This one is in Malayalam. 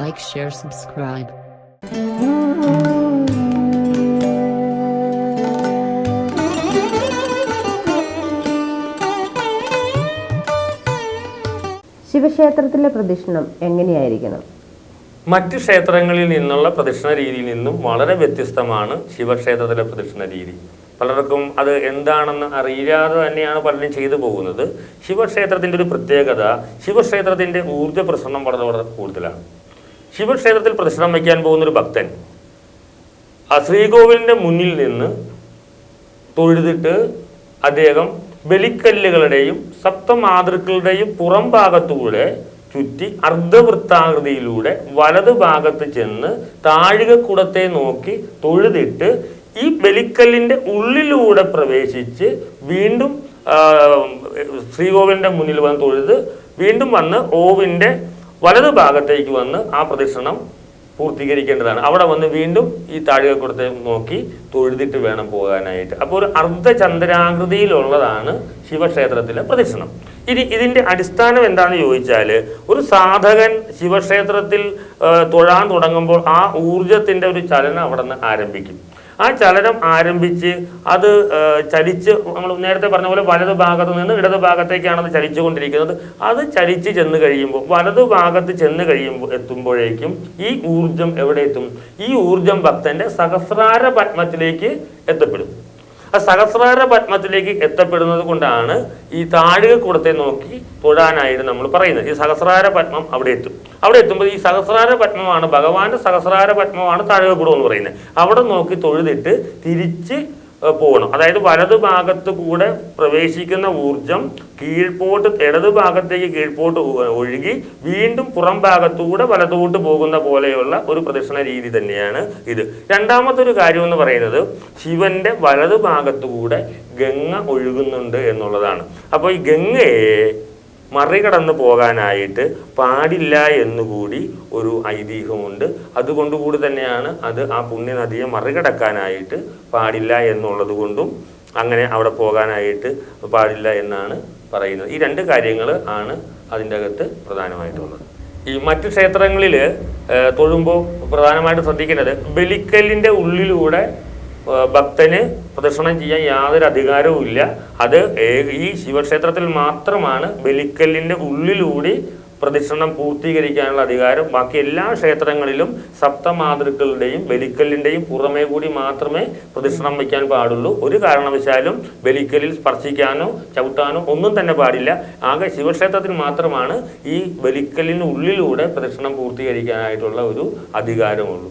Like, share, subscribe. ശിവക്ഷേത്രത്തിലെ പ്രദക്ഷിണം എങ്ങനെയായിരിക്കണം? മറ്റ് ക്ഷേത്രങ്ങളിൽ നിന്നുള്ള പ്രദക്ഷിണ രീതിയിൽ നിന്നും വളരെ വ്യത്യസ്തമാണ് ശിവക്ഷേത്രത്തിലെ പ്രദക്ഷിണ രീതി. പലർക്കും അത് എന്താണെന്ന് അറിയാതെ തന്നെയാണ് പലരും ചെയ്തു പോകുന്നത്. ശിവക്ഷേത്രത്തിന്റെ ഒരു പ്രത്യേകത ശിവക്ഷേത്രത്തിന്റെ ഊർജ പ്രസരണം വളരെ വളരെ കൂടുതലാണ്. ശിവക്ഷേത്രത്തിൽ പ്രദക്ഷിണം വയ്ക്കാൻ പോകുന്ന ഒരു ഭക്തൻ ആ ശ്രീകോവിലിന്റെ മുന്നിൽ നിന്ന് തൊഴുതിട്ട് അദ്ദേഹം ബലിക്കല്ലുകളുടെയും സപ്തമാതൃക്കളുടെയും പുറം ഭാഗത്തൂടെ ചുറ്റി അർദ്ധവൃത്താകൃതിയിലൂടെ വലത് ഭാഗത്ത് ചെന്ന് താഴികക്കുടത്തെ നോക്കി തൊഴുതിട്ട് ഈ ബലിക്കല്ലിന്റെ ഉള്ളിലൂടെ പ്രവേശിച്ച് വീണ്ടും ശ്രീകോവിലിന്റെ മുന്നിൽ വന്ന് തൊഴുത് വീണ്ടും വന്ന് ഓവിന്റെ വലത് ഭാഗത്തേക്ക് വന്ന് ആ പ്രദക്ഷിണം പൂർത്തീകരിക്കേണ്ടതാണ്. അവിടെ വന്ന് വീണ്ടും ഈ താഴികക്കുടത്തെ നോക്കി തൊഴുതിട്ട് വേണം പോകാനായിട്ട്. അപ്പോൾ ഒരു അർദ്ധചന്ദ്രാകൃതിയിലുള്ളതാണ് ശിവക്ഷേത്രത്തിലെ പ്രദക്ഷിണം. ഇനി ഇതിന്റെ അടിസ്ഥാനം എന്താണെന്ന് ചോദിച്ചാൽ ഒരു സാധകൻ ശിവക്ഷേത്രത്തിൽ തൊഴാൻ തുടങ്ങുമ്പോൾ ആ ഊർജത്തിന്റെ ഒരു ചലനം അവിടെ നിന്ന് ആരംഭിക്കും. ആ ചലനം ആരംഭിച്ച് അത് ചലിച്ച് നമ്മൾ നേരത്തെ പറഞ്ഞ പോലെ വലത് ഭാഗത്ത് നിന്ന് ഇടത് ഭാഗത്തേക്കാണ് അത് ചലിച്ചുകൊണ്ടിരിക്കുന്നത്. അത് ചലിച്ച് ചെന്ന് കഴിയുമ്പോൾ വലത് ഭാഗത്ത് ചെന്ന് കഴിയുമ്പോൾ എത്തുമ്പോഴേക്കും ഈ ഊർജം എവിടെ എത്തും? ഈ ഊർജം ഭക്തന്റെ സഹസ്രാര പത്മത്തിലേക്ക് എത്തപ്പെടും. ആ സഹസ്രാര പത്മത്തിലേക്ക് എത്തപ്പെടുന്നത് കൊണ്ടാണ് ഈ താഴികക്കുടത്തെ നോക്കി തൊഴാനായിട്ട് നമ്മൾ പറയുന്നത്. ഈ സഹസ്രാര പത്മം അവിടെ എത്തും. അവിടെ എത്തുമ്പോൾ ഈ സഹസ്രാര പത്മമാണ് ഭഗവാന്റെ സഹസ്രാര പത്മമാണ് താഴികക്കുടം എന്ന് പറയുന്നത്. അവിടെ നോക്കി തൊഴുതിട്ട് തിരിച്ച് പോകണം അതായത് വലതു ഭാഗത്ത് കൂടെ പ്രവേശിക്കുന്ന ഊർജം കീഴ്പോട്ട് ഇടതു ഭാഗത്തേക്ക് കീഴ്പോട്ട് ഒഴുകി വീണ്ടും പുറം ഭാഗത്തുകൂടെ വലതോട്ട് പോകുന്ന പോലെയുള്ള ഒരു പ്രദക്ഷിണ രീതി തന്നെയാണ് ഇത്. രണ്ടാമത്തെ ഒരു കാര്യം എന്ന് പറയുന്നത് ശിവന്റെ വലതു ഭാഗത്തുകൂടെ ഗംഗ ഒഴുകുന്നുണ്ട് എന്നുള്ളതാണ്. അപ്പോൾ ഈ ഗംഗയെ മറികടന്ന് പോകാനായിട്ട് പാടില്ല എന്നുകൂടി ഒരു ഐതിഹ്യമുണ്ട്. അതുകൊണ്ടുകൂടി തന്നെയാണ് അത് ആ പുണ്യനദിയെ മറികടക്കാനായിട്ട് പാടില്ല എന്നുള്ളത് കൊണ്ടും അങ്ങനെ അവിടെ പോകാനായിട്ട് പാടില്ല എന്നാണ് പറയുന്നത്. ഈ രണ്ട് കാര്യങ്ങൾ ആണ് അതിന്റെ അകത്ത് പ്രധാനമായിട്ടുള്ളത്. ഈ മറ്റു ക്ഷേത്രങ്ങളിൽ തൊഴുമ്പോൾ പ്രധാനമായിട്ട് ശ്രദ്ധിക്കേണ്ടത് ബലിക്കല്ലിന്റെ ഉള്ളിലൂടെ ഭക്തന് പ്രദക്ഷിണം ചെയ്യാൻ യാതൊരു അധികാരവും ഇല്ല. അത് ഈ ശിവക്ഷേത്രത്തിൽ മാത്രമാണ് ബലിക്കല്ലിന്റെ ഉള്ളിലൂടി പ്രദക്ഷിണം പൂർത്തീകരിക്കാനുള്ള അധികാരം. ബാക്കി എല്ലാ ക്ഷേത്രങ്ങളിലും സപ്തമാതൃക്കളുടെയും ബലിക്കല്ലിന്റെയും പുറമേ കൂടി മാത്രമേ പ്രദക്ഷിണം വയ്ക്കാൻ പാടുള്ളൂ. ഒരു കാരണവശാലും ബലിക്കല്ലിൽ സ്പർശിക്കാനോ ചവിട്ടാനോ ഒന്നും തന്നെ പാടില്ല. ആകെ ശിവക്ഷേത്രത്തിൽ മാത്രമാണ് ഈ ബലിക്കല്ലിന് ഉള്ളിലൂടെ പ്രദക്ഷിണം പൂർത്തീകരിക്കാനായിട്ടുള്ള ഒരു അധികാരമുള്ളൂ.